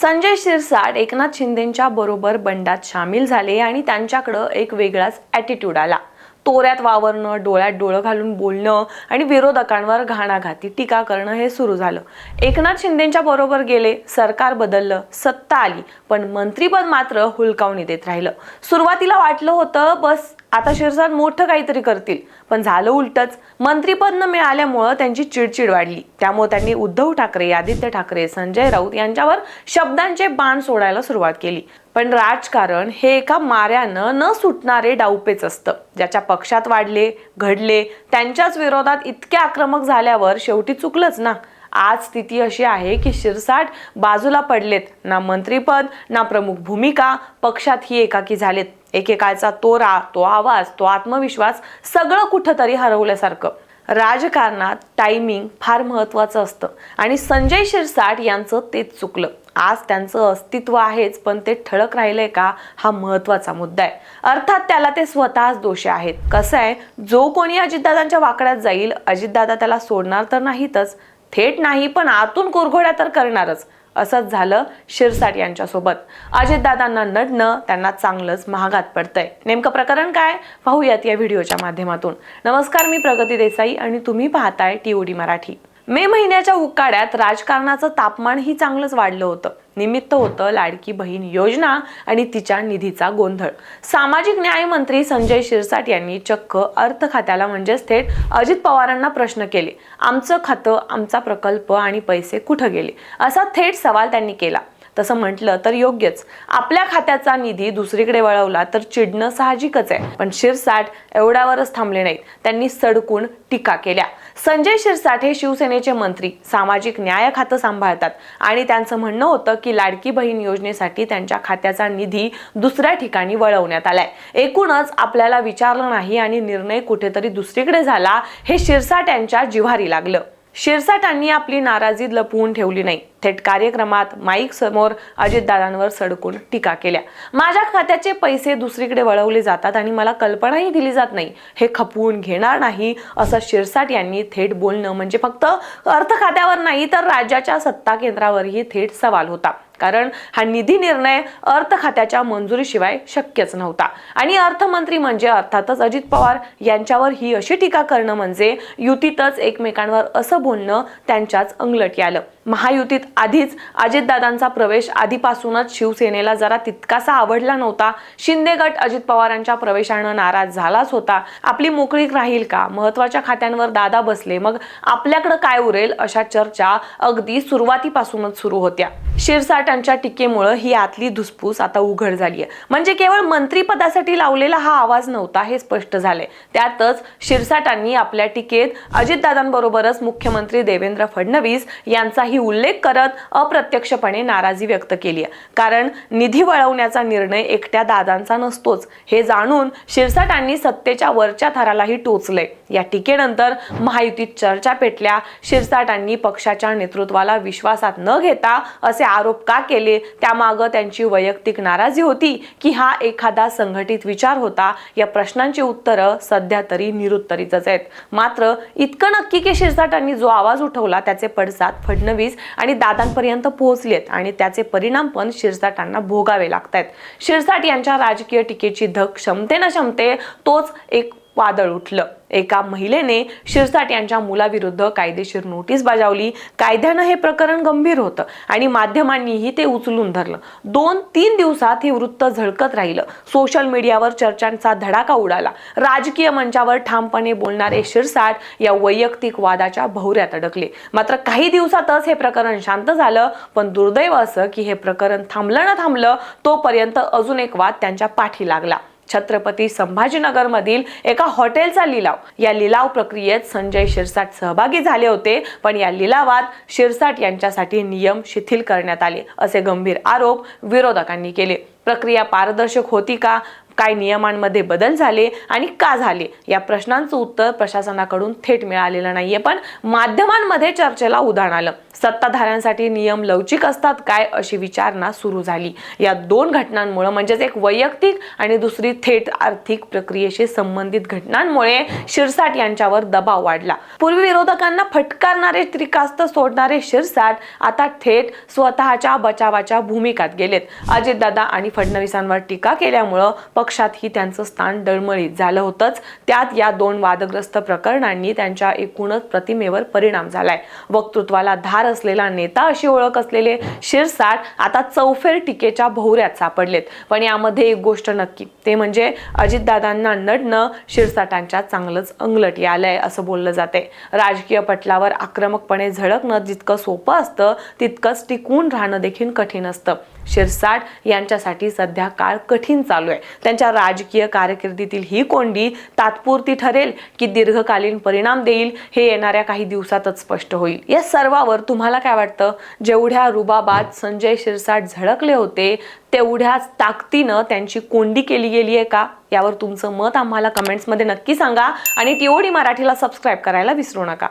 संजय शिरसाट एकनाथ शिंदेच्या बरोबर बंडात सामील झाले आणि त्यांच्याकडं एक वेगळाच ॲटिट्यूड आला. तोऱ्यात वावरणं डोळ्यात डोळं घालून बोलणं आणि विरोधकांवर घाणाघाती टीका करणं हे सुरू झालं. एकनाथ शिंदेच्या बरोबर गेले सरकार बदललं सत्ता आली पण मंत्रीपद मात्र हुलकावणी देत राहिलं. सुरुवातीला वाटलं होतं बस आता शिरसाट मोठं काहीतरी करतील. पण झालं उलटच. मंत्रीपद न मिळाल्यामुळं त्यांची चिडचिड वाढली. त्यामुळे त्यांनी उद्धव ठाकरे आदित्य ठाकरे संजय राऊत यांच्यावर शब्दांचे बाण सोडायला सुरुवात केली. पण राजकारण हे एका माऱ्यानं न सुटणारे डावपेच असतं. ज्याच्या पक्षात वाढले घडले त्यांच्याच विरोधात इतके आक्रमक झाल्यावर शेवटी चुकलंच ना. आज स्थिती अशी आहे की शिरसाट बाजूला पडलेत. ना मंत्रीपद ना प्रमुख भूमिका. पक्षात ही एकाकी झालेत. एकेकाळचा तोरा तो आवाज तो आत्मविश्वास सगळं कुठंतरी हरवल्यासारखं. राजकारणात टायमिंग फार महत्वाचं असतं. आणि संजय शिरसाट यांचं तेच चुकलं. आज त्यांचं अस्तित्व आहेच पण ते ठळक राहिलंय का हा महत्त्वाचा मुद्दा आहे. अर्थात त्याला ते स्वतःच दोषी आहेत. कसं आहे जो कोणी अजितदादांच्या वाकड्यात जाईल अजितदादा त्याला सोडणार तर नाहीतच. थेट नाही पण आतून कुरघोड्या तर करणारच. असंच झालं शिरसाट यांच्यासोबत. अजितदादांना नडणं त्यांना चांगलंच महागात पडतंय. नेमकं प्रकरण काय? पाहूयात या व्हिडिओच्या माध्यमातून. नमस्कार मी प्रगती देसाई आणि तुम्ही पाहताय टीओडी मराठी. मे महिन्याच्या उकाड्यात राजकारणाचं तापमान ही चांगलंच वाढलं होतं. निमित्त होतं लाडकी बहीण योजना आणि तिच्या निधीचा गोंधळ. सामाजिक न्याय मंत्री संजय शिरसाट यांनी चक्क अर्थ खात्याला म्हणजेच थेट अजित पवारांना प्रश्न केले. आमचं खातं आमचा प्रकल्प आणि पैसे कुठं गेले? असा थेट सवाल त्यांनी केला. तसं म्हटलं तर योग्यच. आपल्या खात्याचा निधी दुसरीकडे वळवला तर चिडणं साहजिकच आहे. पण शिरसाट एवढ्यावरच थांबले नाहीत. त्यांनी सडकून टीका केल्या. संजय शिरसाट हे शिवसेनेचे मंत्री सामाजिक न्याय खातं सांभाळतात. आणि त्यांचं म्हणणं होतं की लाडकी बहीण योजनेसाठी त्यांच्या खात्याचा निधी दुसऱ्या ठिकाणी वळवण्यात आलाय. एकूणच आपल्याला विचारलं नाही आणि निर्णय कुठेतरी दुसरीकडे झाला हे शिरसाट यांच्या जिव्हारी लागलं. शिरसाटांनी आपली नाराजी लपवून ठेवली नाही. थेट कार्यक्रमात माईक समोर अजितदादांवर सडकून टीका केल्या. माझ्या खात्याचे पैसे दुसरीकडे वळवले जातात आणि मला कल्पनाही दिली जात नाही. हे खपवून घेणार नाही असं शिरसाट यांनी थेट बोलणं म्हणजे फक्त अर्थ खात्यावर नाही तर राज्याच्या सत्ता केंद्रावरही थेट सवाल होता. कारण हा निधी निर्णय अर्थ खात्याच्या मंजुरीशिवाय शक्यच नव्हता. आणि अर्थमंत्री म्हणजे अर्थातच अजित पवार यांच्यावर ही अशी टीका करणं म्हणजे युतीतच एकमेकांवर असं बोलणं त्यांच्याच अंगलटी आलं महायुतीत आधीच अजितदादांचा प्रवेश आधीपासूनच शिवसेनेला जरा तितकासा आवडला नव्हता. शिंदे गट अजित पवारांच्या प्रवेशानं नाराज झालाच होता. आपली मोकळीक राहील का? महत्त्वाच्या खात्यांवर दादा बसले. मग आपल्याकडे काय उरेल? अशा चर्चा अगदी सुरुवातीपासूनच सुरू होत्या. शिरसाटांच्या टीकेमुळं ही आतली धुसफूस आता उघड झाली आहे म्हणजे केवळ मंत्रीपदासाठी लावलेला हा आवाज नव्हता हे स्पष्ट झाले त्यातच शिरसाटांनी आपल्या टीकेत अजितदादांबरोबरच मुख्यमंत्री देवेंद्र फडणवीस यांचाही उल्लेख करत अप्रत्यक्षपणे नाराजी व्यक्त केली आहे. कारण निधी वळवण्याचा निर्णय एकट्या दादांचा नसतोच. हे जाणून शिरसाटांनी सत्तेच्या वरच्या थरालाही टोचले. या टीकेनंतर महायुतीत चर्चा पेटल्या. शिरसाटांनी पक्षाच्या नेतृत्वाला विश्वासात न घेता असे आरोप का केले? त्यामागं त्यांची वैयक्तिक नाराजी होती की हा एखादा संघटित विचार होता? या प्रश्नांची उत्तरं सध्या तरी निरुत्तरीतच आहेत. मात्र इतकं नक्की की शिरसाटांनी जो आवाज उठवला त्याचे पडसाद फडणवीस आणि दादांपर्यंत पोहोचलेत आणि त्याचे परिणाम पण शिरसाटांना भोगावे लागत आहेत शिरसाट यांच्या राजकीय टीकेची धक क्षमते न क्षमते तोच एक वादळ उठलं. एका महिलेने शिरसाट यांच्या मुलाविरुद्ध कायदेशीर नोटीस बजावली. कायद्यानं हे प्रकरण गंभीर होतं आणि माध्यमांनीही ते उचलून धरलं. दोन तीन दिवसात हे वृत्त झळकत राहिलं. सोशल मीडियावर चर्चांचा धडाका उडाला. राजकीय मंचावर ठामपणे बोलणारे शिरसाट या वैयक्तिक वादाच्या भोवऱ्यात अडकले. मात्र काही दिवसातच हे प्रकरण शांत झालं पण दुर्दैव असं की हे प्रकरण थांबलं ना थांबलं तोपर्यंत अजून एक वाद त्यांच्या पाठी लागला. छत्रपती संभाजीनगरमधील एका हॉटेलचा लिलाव. या लिलाव प्रक्रियेत संजय शिरसाट सहभागी झाले होते पण या लिलावात शिरसाट यांच्यासाठी नियम शिथिल करण्यात आले असे गंभीर आरोप विरोधकांनी केले. प्रक्रिया पारदर्शक होती का? काय नियमांमध्ये बदल झाले आणि का झाले? या प्रश्नांचं उत्तर प्रशासनाकडून थेट मिळालेलं नाहीये. पण माध्यमांमध्ये चर्चेला उधाण आलं. सत्ताधाऱ्यांसाठी नियम लवचिक असतात काय अशी विचारणा सुरू झाली. या दोन घटनांमुळे म्हणजेच एक वैयक्तिक आणि दुसरी थेट आर्थिक प्रक्रियेशी संबंधित घटनांमुळे शिरसाट यांच्यावर दबाव वाढला. पूर्वी विरोधकांना फटकारणारे त्रिकास्त सोडणारे शिरसाट आता थेट स्वतःच्या बचावाच्या भूमिकात गेलेत. अजितदादा आणि फडणवीसांवर टीका केल्यामुळं पक्षातही त्यांचं स्थान डळमळीत झालं होतंच. त्यात या दोन वादग्रस्त प्रकरणांनी त्यांच्या एकूणच प्रतिमेवर परिणाम झालाय. वक्तृत्वाला धार असलेला नेता अशी ओळख असलेले शिरसाट आता चौफेर टीकेच्या भोवऱ्यात सापडलेत. पण यामध्ये एक गोष्ट नक्की ते म्हणजे अजितदादांना नडणं शिरसाटांच्या चांगलंच अंगलट आलंय असं बोललं जाते राजकीय पटलावर आक्रमकपणे झळकणं जितकं सोपं असतं तितकंच टिकून राहणं देखील कठीण असतं. शिरसाट यांच्यासाठी सध्या काळ कठीण चालू आहे. त्यांच्या राजकीय कारकिर्दीतील ही कोंडी तात्पुरती ठरेल की दीर्घकालीन परिणाम देईल हे येणाऱ्या काही दिवसातच स्पष्ट होईल. या सर्वावर तुम्हाला काय वाटतं? जेवढ्या रुबाबात संजय शिरसाट झळकले होते तेवढ्याच ताकदीनं त्यांची कोंडी केली गेली आहे का? यावर तुमचं मत आम्हाला कमेंट्समध्ये नक्की सांगा आणि टीओडी मराठीला सबस्क्राईब करायला विसरू नका.